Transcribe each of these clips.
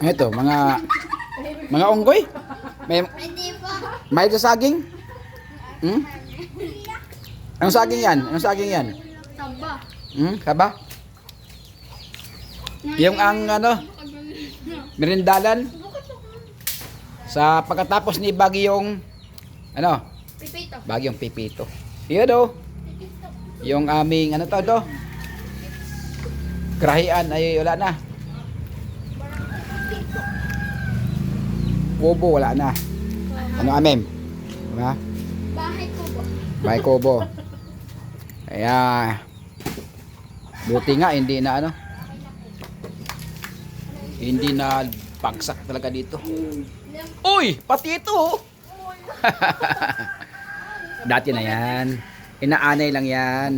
Ito, mga mga unggoy. May may ito saging. Hmm? Anong saging yan? Anong saging yan? Tamba. Hmm? Kaba? Yung ang ano, merindalan sa pagkatapos ni Bagyong ano, Pipito. Bagyong Pipito. Yun oh. Yung aming ano to do? Krahian ay wala na. Kubo wala na. Ano amem? Diba? Bahay ko po. May kubo. Kaya buti nga hindi na ano. Hindi na bagsak talaga dito. Uy, pati ito. oh. Dati na yan. Inaanay lang yan.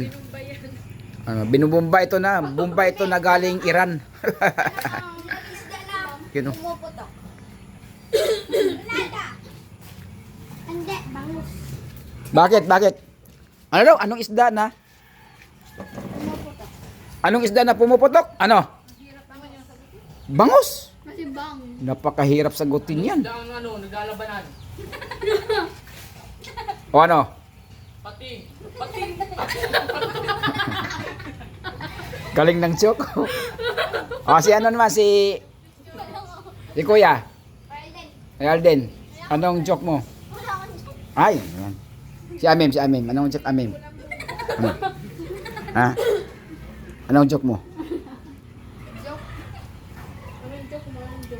Ano, binubumba ito na. Bumba ito na galing Iran. Yun oh. Hindi, bangus. Bakit? Bakit? Ano daw? Anong isda na? Anong isda na pumuputok? Ano? Bangus. Napakahirap sagutin yan. Ang ano, naglalabanan. O ano? Pati. Galing ng joke. o si ano naman si si Kuya. Si Alden. Anong joke mo? Ay, ayan. Si Amim, si Amim. Anong joke Amim? Ano? Ha? Anong joke mo?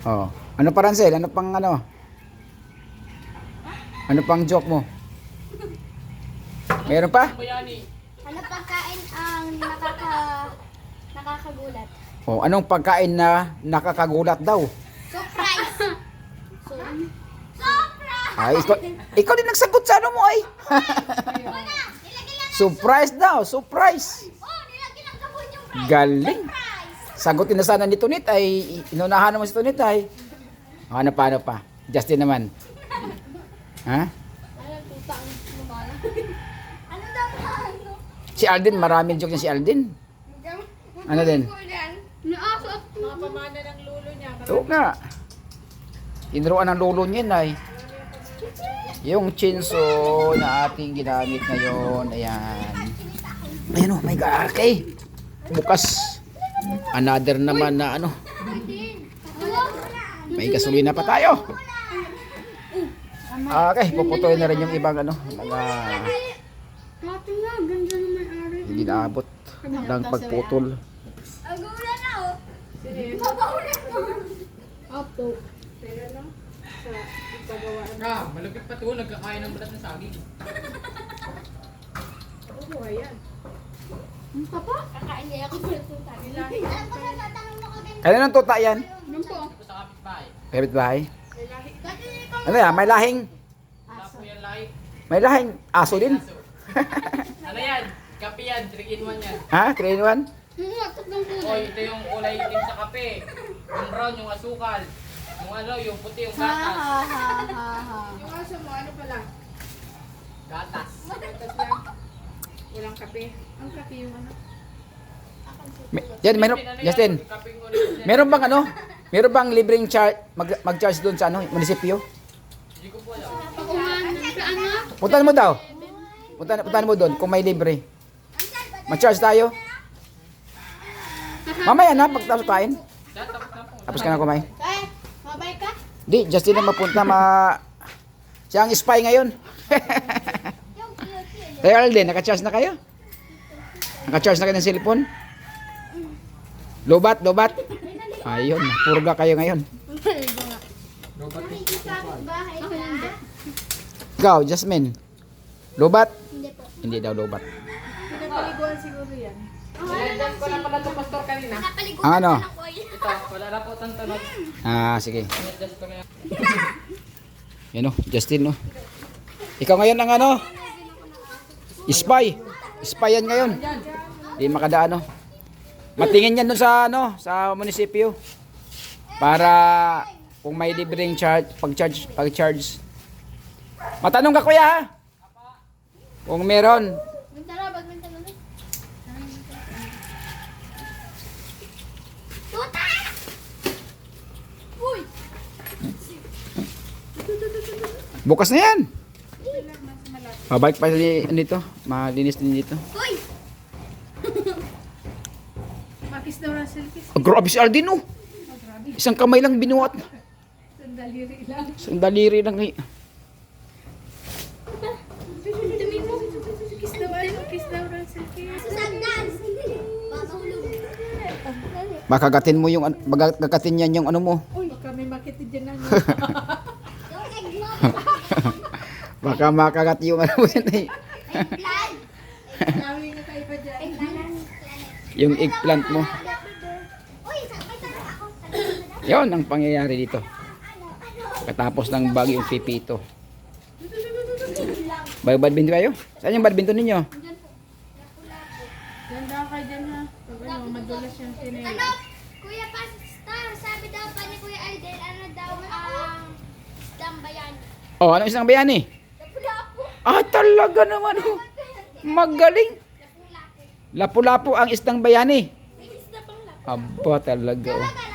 Oh. Ano pa Ransel? Ano pang ano? Ano pang joke mo? Meron pa? Ano pagkain ang nakaka... nakakagulat? Oh, anong pagkain na nakakagulat daw? Surprise! so, surprise! Ay, ikaw, ikaw din nagsagot sa ano mo ay. Surprise daw, surprise. Galing. Sagutin na sana ni Tunit ay inunahan naman si Tunit ay. O, ano pa, ano pa? Justin naman. Ha? Ano, tuta ang lumala. ano daw ano? Si Alden, maraming joke niya si Alden. Ano din? Mga pamana ng lulo niya. Oo nga. Tinuruan ng lolo niya ay. Yung chinso na ating ginamit ngayon. Ayan. Ayan o, may gaakay. Bukas. Another naman na ano. May gasolina pa tayo. Okay, puputuin na rin yung ibang ano. Mga may-ari. hindi naabot ng pagputol. Ang gula na oh. Mabaula mo. Apo. Ah, malapit pa to. Nagkakain ng balat ng saging. Ang papa? Kakain niya ako sa ko na tatanong mo kaganda. Kailan ang tuta yan? Ano po? Sa kapitbahay. Kapit bahay? Dati ikaw. Ano yan? May lahing? Lahi. May lahing aso din? Aso. ano yan? Kape yan. 3 in 1 yan. ha? 3 in 1? Yung nga, tatlong kulay. Oy, ito yung kulay itim sa kape. Yung brown, yung asukal. Yung ano, yung puti, yung gatas. ha ha ha ha. Yung aso mo, ano pala? Gatas. Gatas lang. Walang kape. Ang kape yung ano? Yan, meron, Ano yan? Justin, Yung meron bang ano? Meron bang libreng char mag, mag-charge doon sa ano, munisipyo? Hindi ko po alam. Pakuhan sa ano? Puntahan mo daw. Puntahan, puntahan mo doon kung may libre. Mag-charge tayo. Mamaya na, pagtapos kain. Tapos ka na kumain. Eh, mabay ka? Di, Justin na mapunta ma... Siya ang spy ngayon. Kaya Alden, naka-charge na kayo? Naka-charge na kayo ng cellphone? Lobat, lobat. Ayun, purga kayo ngayon. Ikaw, Jasmine. Lobat? Hindi daw lobat. Pinapaliguan siguro yan. Nandyan ko na pala ito, pastor, kanina. Napaliguan Ang ano? ng oil. Ito, wala na po itong tunog. Ah, sige. Adjust ko na yan. Yan o, Justin o. Ikaw ngayon ang ano? Spy. Spy yan ngayon. Di makadaan o. Matingin yan sa ano, sa munisipyo. Para kung may libreng charge, pag-charge, pag-charge. Matanong ka kuya ha? Kung meron, Bukas na yan. Pabalik pa ni nito. Malinis din dito. Uy! Makis daw Russell kiss. Oh, grabe si Aldin oh. Grabe. Isang kamay lang binuhat. Sandaliri lang. Isang daliri lang. eh. Ano? Susagdan. Papahulog. Makagatin mo yung, magagatin yan yung ano mo. Uy, baka may makitid dyan na. Baka makagat yung ano mo yan eh. Yung eggplant mo. Yon ang pangyayari dito. Ano? Ano? Katapos ng bagyong pipito. Bay badminton kayo? Saan yung badminton ninyo? Diyan daw kayo dyan ha. Pag ano, madulas yung Ano? tinela. Kuya Pastor, sabi daw pa ni Kuya Alden, ano daw ang isdang bayan? Oh, ano isang bayani? Ah, talaga naman oh. Magaling. Lapu-lapu. Ang isdang bayani. Aba talaga oh.